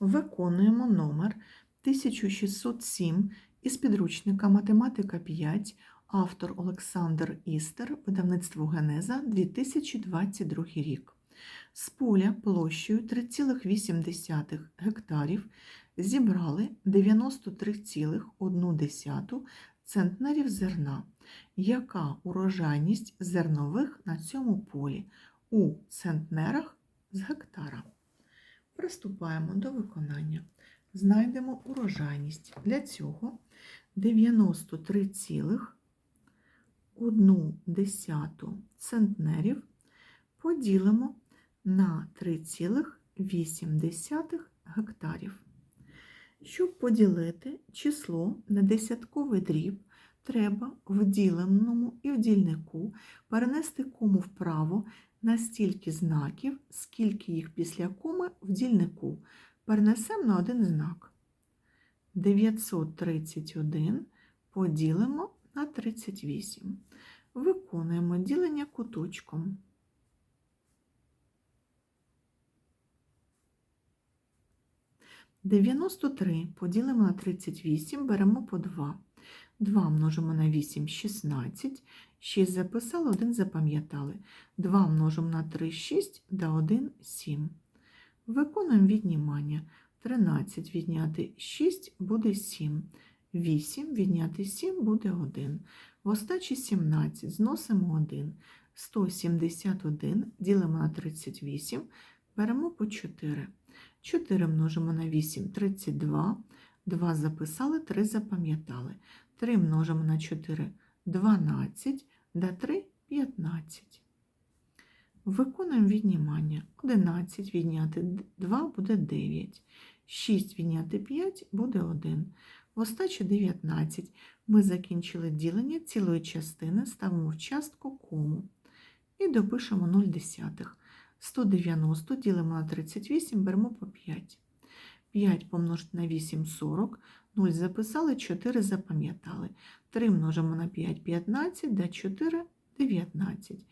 Виконуємо номер 1607 із підручника Математика 5, автор Олександр Істер, видавництво Генеза 2022 рік. З поля площею 3,8 гектарів зібрали 93,1 центнерів зерна. Яка урожайність зернових на цьому полі у центнерах з гектара? Приступаємо до виконання. Знайдемо урожайність. Для цього 93,1 центнерів поділимо на 3,8 гектарів. Щоб поділити число на десятковий дріб, треба в діленому і в дільнику перенести кому вправо на стільки знаків, скільки їх після коми в дільнику. Перенесемо на один знак. 931 поділимо на 38. Виконуємо ділення куточком. Дев'яносто три поділимо на 38, беремо по 2. 2 множимо на 8 – 16. 6 записали, 1 запам'ятали. 2 множимо на 3 – 6, да 1 – 7. Виконуємо віднімання. 13 відняти 6 буде 7. 8 відняти 7 буде 1. В остачі 17 зносимо 1. 171 ділимо на 38, беремо по 4. 4 множимо на 8 – 32. 2 записали, 3 запам'ятали. 3 множимо на 4 – 12, да 3 – 15. Виконуємо віднімання. 11 відняти 2 буде 9. 6 відняти 5 буде 1. В остачі 19 ми закінчили ділення цілої частини, ставимо в частку кому і допишемо 0 десятих. 190 ділимо на 38, беремо по 5. 5 помножити на 8 – 40, 0 записали, 4 запам'ятали. 3 множимо на 5 – 15, да 4 – 19.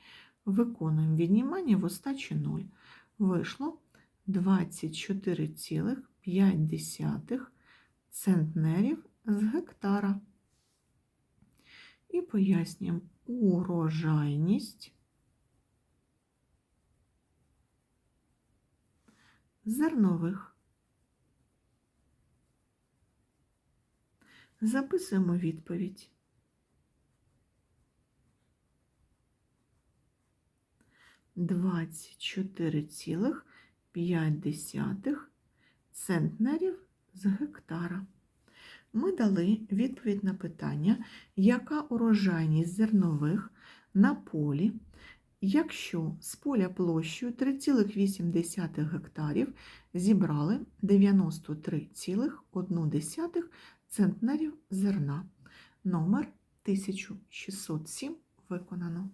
Виконуємо віднімання в остачі 0. Вийшло 24,5 центнерів з гектара. І пояснюємо урожайність зернових. Записуємо відповідь. Двадцять чотири цілих п'ять десятих центнерів з гектара. Ми дали відповідь на питання, яка урожайність зернових на полі, якщо з поля площею 3,8 гектарів зібрали 93,1 центнерів зерна. Номер 1607 виконано.